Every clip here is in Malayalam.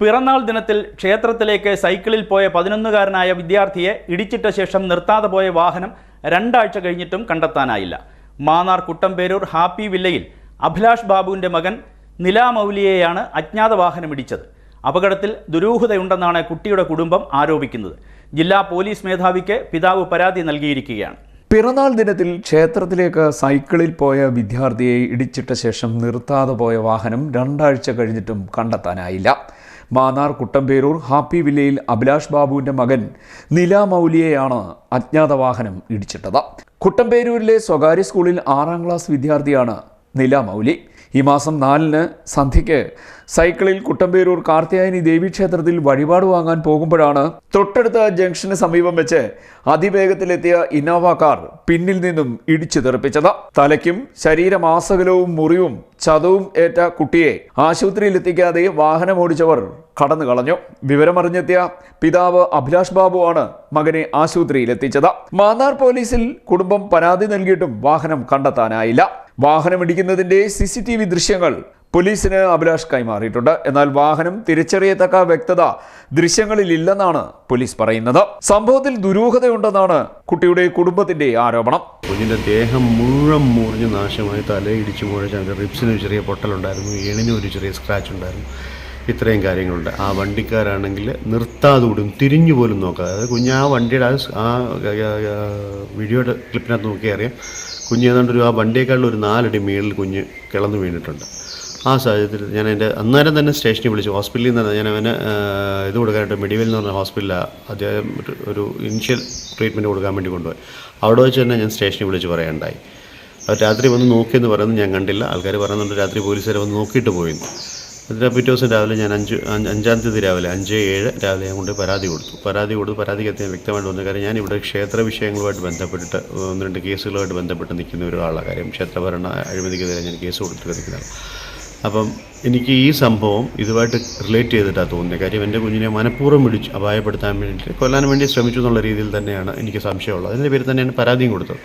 പിറന്നാൾ ദിനത്തിൽ ക്ഷേത്രത്തിലേക്ക് സൈക്കിളിൽ പോയ പതിനൊന്നുകാരനായ വിദ്യാർത്ഥിയെ ഇടിച്ചിട്ട ശേഷം നിർത്താതെ പോയ വാഹനം രണ്ടാഴ്ച കഴിഞ്ഞിട്ടും കണ്ടെത്താനായില്ല. മാന്നാർ കുട്ടമ്പേരൂർ ഹാപ്പി വില്ലയിൽ അഭിലാഷ് ബാബുവിന്റെ മകൻ നിലാമൗലിയെയാണ് അജ്ഞാത വാഹനം ഇടിച്ചത്. അപകടത്തിൽ ദുരൂഹതയുണ്ടെന്നാണ് കുട്ടിയുടെ കുടുംബം ആരോപിക്കുന്നത്. ജില്ലാ പോലീസ് മേധാവിക്ക് പിതാവ് പരാതി നൽകിയിരിക്കുകയാണ്. പിറന്നാൾ ദിനത്തിൽ ക്ഷേത്രത്തിലേക്ക് സൈക്കിളിൽ പോയ വിദ്യാർത്ഥിയെ ഇടിച്ചിട്ട ശേഷം നിർത്താതെ പോയ വാഹനം രണ്ടാഴ്ച കഴിഞ്ഞിട്ടും കണ്ടെത്താനായില്ല. മാന്നാർ കുട്ടമ്പേരൂർ ഹാപ്പി വില്ലയിൽ അഭിലാഷ് ബാബുവിന്റെ മകൻ നില മൗലിയെയാണ് അജ്ഞാത വാഹനം ഇടിച്ചിട്ടത്. കുട്ടമ്പേരൂരിലെ സ്വകാര്യ സ്കൂളിൽ ആറാം ക്ലാസ് വിദ്യാർത്ഥിയാണ് നില മൗലി. ഈ മാസം നാലിന് സന്ധ്യയ്ക്ക് സൈക്കിളിൽ കുട്ടമ്പേരൂർ കാർത്തിയായനി ദേവീക്ഷേത്രത്തിൽ വഴിപാട് വാങ്ങാൻ പോകുമ്പോഴാണ് തൊട്ടടുത്ത ജംഗ്ഷന് സമീപം വെച്ച് അതിവേഗത്തിലെത്തിയ ഇന്നോവ കാർ പിന്നിൽ നിന്നും ഇടിച്ചു തെറിപ്പിച്ചത്. തലയ്ക്കും ശരീരമാസകലവും മുറിവും ചതവും ഏറ്റ കുട്ടിയെ ആശുപത്രിയിൽ എത്തിക്കാതെ വാഹനമോടിച്ചവർ കടന്നു കളഞ്ഞു വിവരമറിഞ്ഞെത്തിയ പിതാവ് അഭിലാഷ് ബാബുവാണ് മകനെ ആശുപത്രിയിൽ എത്തിച്ചത് മാന്നാർ പോലീസിൽ കുടുംബം പരാതി നൽകിയിട്ടും വാഹനം കണ്ടെത്താനായില്ല. വാഹനമിടിക്കുന്നതിന്റെ സി സി ടി വി ദൃശ്യങ്ങൾ പോലീസിന് അഭിലാഷ് കൈമാറിയിട്ടുണ്ട്. എന്നാൽ വാഹനം തിരിച്ചറിയത്തക്ക വ്യക്തത ദൃശ്യങ്ങളിൽ ഇല്ലെന്നാണ് പോലീസ് പറയുന്നത്. സംഭവത്തിൽ ദുരൂഹതയുണ്ടെന്നാണ് കുട്ടിയുടെ കുടുംബത്തിന്റെ ആരോപണം. കുഞ്ഞിന്റെ ദേഹം മുഴുവൻ മുറിഞ്ഞ് നാശമായി തലയിടിച്ച് മുഴച്ച് റിപ്സിന് റിബ്സിന് ചെറിയ പൊട്ടലുണ്ടായിരുന്നു. ഏണിന് ഒരു ചെറിയ സ്ക്രാച്ച് ഉണ്ടായിരുന്നു. ഇത്രയും കാര്യങ്ങളുണ്ട്. ആ വണ്ടിക്കാരാണെങ്കിൽ നിർത്താതെ വിടും തിരിഞ്ഞു പോലും നോക്കാതെ. അതായത് കുഞ്ഞ് ആ വണ്ടിയുടെ ആ വീഡിയോയുടെ ക്ലിപ്പിനകത്ത് നോക്കിയാൽ അറിയാം കുഞ്ഞ് ഏതാണ്ട് ഒരു ആ വണ്ടിയേക്കാളും ഒരു നാലടി മേളിൽ കുഞ്ഞ് കിളന്നു വീണിട്ടുണ്ട്. ആ സാഹചര്യത്തിൽ ഞാൻ എന്റെ അന്നേരം തന്നെ സ്റ്റേഷനിൽ വിളിച്ചു. ഹോസ്പിറ്റലിൽ നിന്ന് ഞാൻ അവന് ഇത് കൊടുക്കാനായിട്ട് മെഡിവൽ എന്ന് പറഞ്ഞ ഹോസ്പിറ്റലാണ് അദ്ദേഹം ഒരു- ഇനിഷ്യൽ ട്രീറ്റ്മെന്റ് കൊടുക്കാൻ വേണ്ടി കൊണ്ടുപോയി. അവിടെ വെച്ച് തന്നെ ഞാൻ സ്റ്റേഷനിൽ വിളിച്ച് പറയാനുണ്ടായി. രാത്രി വന്ന് നോക്കിയെന്ന് പറയുന്നത് ഞാൻ കണ്ടില്ല. ആൾക്കാർ പറയുന്നുണ്ട് രാത്രി പോലീസുകാരെ വന്ന് നോക്കിയിട്ട് പോയിന്ന്. അതിന് പിറ്റേ ദിവസം രാവിലെ ഞാൻ അഞ്ച് അഞ്ച് തീയതി രാവിലെ അഞ്ച് ഏഴ് രാവിലെ ഞാൻ കൊണ്ട് പരാതി കൊടുത്തു. പരാതി കൊടുത്ത് പരാതിക്കകത്ത് ഞാൻ വ്യക്തമായിട്ട് വന്നു. കാര്യം ഞാൻ ഇവിടെ ക്ഷേത്ര വിഷയങ്ങളുമായിട്ട് ബന്ധപ്പെട്ടിട്ട് ഒന്ന് രണ്ട് കേസുകളുമായിട്ട് ബന്ധപ്പെട്ട് നിൽക്കുന്ന ഒരാളാണ്. കാര്യം ക്ഷേത്രഭരണ അഴിമതിക്കെതിരെ ഞാൻ കേസ് കൊടുത്തിട്ട് നിൽക്കുന്നതാണ് അപ്പം എനിക്ക് ഈ സംഭവം ഇതുമായിട്ട് റിലേറ്റ് ചെയ്തിട്ടാണ് തോന്നിയത് കാര്യം എന്റെ കുഞ്ഞിനെ മനഃപൂർവം പിടിച്ച് അപായപ്പെടുത്താൻ വേണ്ടിയിട്ട് കൊല്ലാൻ വേണ്ടി ശ്രമിച്ചു എന്നുള്ള രീതിയിൽ തന്നെയാണ് എനിക്ക് സംശയമുള്ളത്. അതിന്റെ പേരിൽ തന്നെയാണ് പരാതിയും കൊടുത്തത്.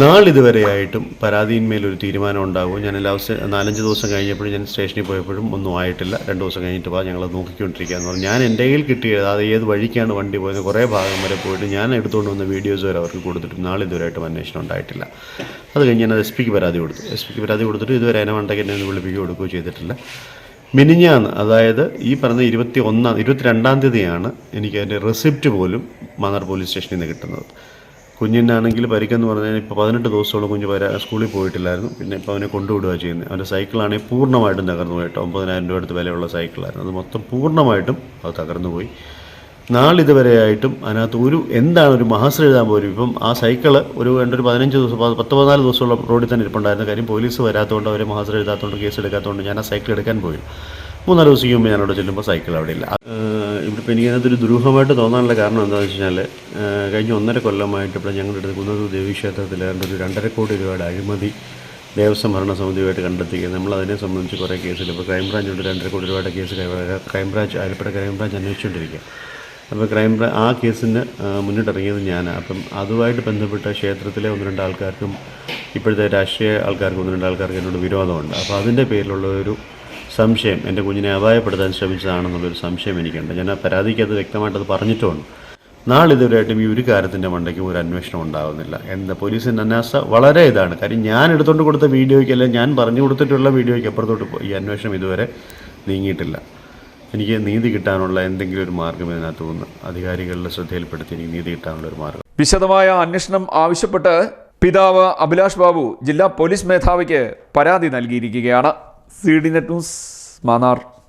നാളിതുവരെയായിട്ടും പരാതിയിന്മേൽ ഒരു തീരുമാനം ഉണ്ടാകും ഞാൻ ലാസ്റ്റ് നാലഞ്ച് ദിവസം കഴിഞ്ഞപ്പോഴും ഞാൻ സ്റ്റേഷനിൽ പോയപ്പോഴും ഒന്നും ആയിട്ടില്ല. രണ്ട് ദിവസം കഴിഞ്ഞിട്ട് പോകാം ഞങ്ങൾ നോക്കിക്കൊണ്ടിരിക്കുക എന്ന് പറഞ്ഞു. ഞാൻ എന്റെ കയ്യിൽ കിട്ടിയത് അത് ഏത് വഴിക്കാണ് വണ്ടി പോയത്? കുറേ ഭാഗം വരെ പോയിട്ട് ഞാൻ എടുത്തുകൊണ്ട് വന്ന വീഡിയോസ് വരെ അവർക്ക് കൊടുത്തിട്ടും നാളിതുവരെയായിട്ടും അന്വേഷണം ഉണ്ടായിട്ടില്ല. അത് കഴിഞ്ഞ് ഞാൻ എസ് പിക്ക് പരാതി കൊടുത്തു. എസ് പിക്ക് പരാതി കൊടുത്തിട്ട് ഇതുവരെ അതിനെ മണ്ടയ്ക്ക് എന്നെ വിളിപ്പിക്കുകയോ കൊടുക്കുകയോ ചെയ്തിട്ടില്ല. മിനിഞ്ഞാന്ന് അതായത് ഈ പറഞ്ഞ ഇരുപത്തി ഒന്നാം ഇരുപത്തിരണ്ടാം തീയതിയാണ് എനിക്ക് അതിന്റെ റെസിപ്റ്റ് പോലും മാന്നാർ പോലീസ് സ്റ്റേഷനിൽ നിന്ന് കിട്ടുന്നത്. കുഞ്ഞിനാണെങ്കിൽ പരിക്കെന്ന് പറഞ്ഞാൽ ഇപ്പോൾ പതിനെട്ട് ദിവസത്തോളം കുഞ്ഞ് വരാ സ്കൂളിൽ പോയിട്ടില്ലായിരുന്നു. പിന്നെ ഇപ്പോൾ അവനെ കൊണ്ടുവിടുക ചെയ്യുന്നത്. അവന്റെ സൈക്കിളാണെങ്കിൽ പൂർണമായിട്ടും തകർന്നു പോയിട്ട് ഒമ്പതിനായിരം രൂപ അടുത്ത് വിലയുള്ള സൈക്കിളായിരുന്നു. അത് മൊത്തം പൂർണമായിട്ടും അത് തകർന്നു പോയി. നാളിതുവരെയായിട്ടും അതിനകത്ത് ഒരു എന്താണ് ഒരു മഹാശ്ര എഴുതാൻ പോലും ഇപ്പം ആ സൈക്കിൾ ഒരു രണ്ടൊരു പതിനഞ്ച് ദിവസം പത്ത് പതിനാല് ദിവസമുള്ള റോഡിൽ തന്നെ ഇരിപ്പുണ്ടായിരുന്നു കാര്യം പോലീസ് വരാത്തതുകൊണ്ട് അവരെ മഹാശ്ര എഴുതാത്തതുകൊണ്ട് കേസ് എടുക്കാത്തതുകൊണ്ട് ഞാൻ ആ സൈക്കിൾ എടുക്കാൻ പോയി. മൂന്നാൽ ദിവസം കഴിയുമ്പോൾ ഞാൻ അവിടെ ചെല്ലുമ്പോൾ സൈക്കിൾ അവിടെ ഇല്ല. ഏഹ് ഇവിടെ ഇപ്പോൾ എനിക്കതിനകത്തൊരു ദുരൂഹമായിട്ട് തോന്നാനുള്ള കാരണം എന്താണെന്ന് വെച്ച് കഴിഞ്ഞാൽ കഴിഞ്ഞ ഒന്നര കൊല്ലമായിട്ട് ഇവിടെ ഞങ്ങളുടെ അടുത്ത് കുന്നത്തൂർ ദേവീക്ഷേത്രത്തിൽ ഒരു രണ്ടര കോടി രൂപയുടെ അഴിമതി ദേവസ്വം ഭരണ സമിതിയുമായിട്ട് കണ്ടെത്തുകയും നമ്മൾ അതിനെ സംബന്ധിച്ച് കുറേ കേസിൽ ഇപ്പോൾ ക്രൈംബ്രാഞ്ച് ഉണ്ട് രണ്ടര കോടി രൂപയുടെ case crime branch Alappuzha crime branch അന്വേഷിച്ചുകൊണ്ടിരിക്കുക അപ്പോൾ ക്രൈംബ്രാ ആ കേസിന് മുന്നിട്ടിറങ്ങിയത് ഞാനാണ് അപ്പം അതുമായിട്ട് ബന്ധപ്പെട്ട ക്ഷേത്രത്തിലെ ഒന്ന് രണ്ട് ആൾക്കാർക്കും ഇപ്പോഴത്തെ രാഷ്ട്രീയ ആൾക്കാർക്കും ഒന്ന് രണ്ട് ആൾക്കാർക്ക് എന്നോട് വിരോധമുണ്ട്. അപ്പോൾ അതിന്റെ പേരിലുള്ള ഒരു സംശയം എന്റെ കുഞ്ഞിനെ അപായപ്പെടുത്താൻ ശ്രമിച്ചതാണെന്നുള്ളൊരു സംശയം എനിക്കുണ്ട്. ഞാൻ ആ പരാതിക്ക് അത് വ്യക്തമായിട്ട് പറഞ്ഞിട്ടുണ്ട്. പറഞ്ഞിട്ടുമുണ്ട് നാളിതുവരെയായിട്ടും ഈ ഒരു കാര്യത്തിന്റെ മണ്ടയ്ക്കും ഒരു അന്വേഷണം ഉണ്ടാകുന്നില്ല എന്താ പോലീസിന്റെ അന്വേഷ വളരെ ഇതാണ്. കാര്യം ഞാൻ എടുത്തുകൊണ്ട് കൊടുത്ത വീഡിയോയ്ക്ക് അല്ലെങ്കിൽ ഞാൻ പറഞ്ഞു കൊടുത്തിട്ടുള്ള വീഡിയോയ്ക്ക് അപ്പുറത്തോട്ട് ഈ അന്വേഷണം ഇതുവരെ നീങ്ങിയിട്ടില്ല. എനിക്ക് നീതി കിട്ടാനുള്ള എന്തെങ്കിലും ഒരു മാർഗം ഇതിനകത്ത് നിന്ന് അധികാരികളുടെ ശ്രദ്ധയിൽപ്പെടുത്തി എനിക്ക് നീതി കിട്ടാനുള്ള ഒരു മാർഗം വിശദമായ അന്വേഷണം ആവശ്യപ്പെട്ട് പിതാവ് അഭിലാഷ് ബാബു ജില്ലാ പോലീസ് മേധാവിക്ക് പരാതി നൽകിയിരിക്കുകയാണ്. സി മാനാർ.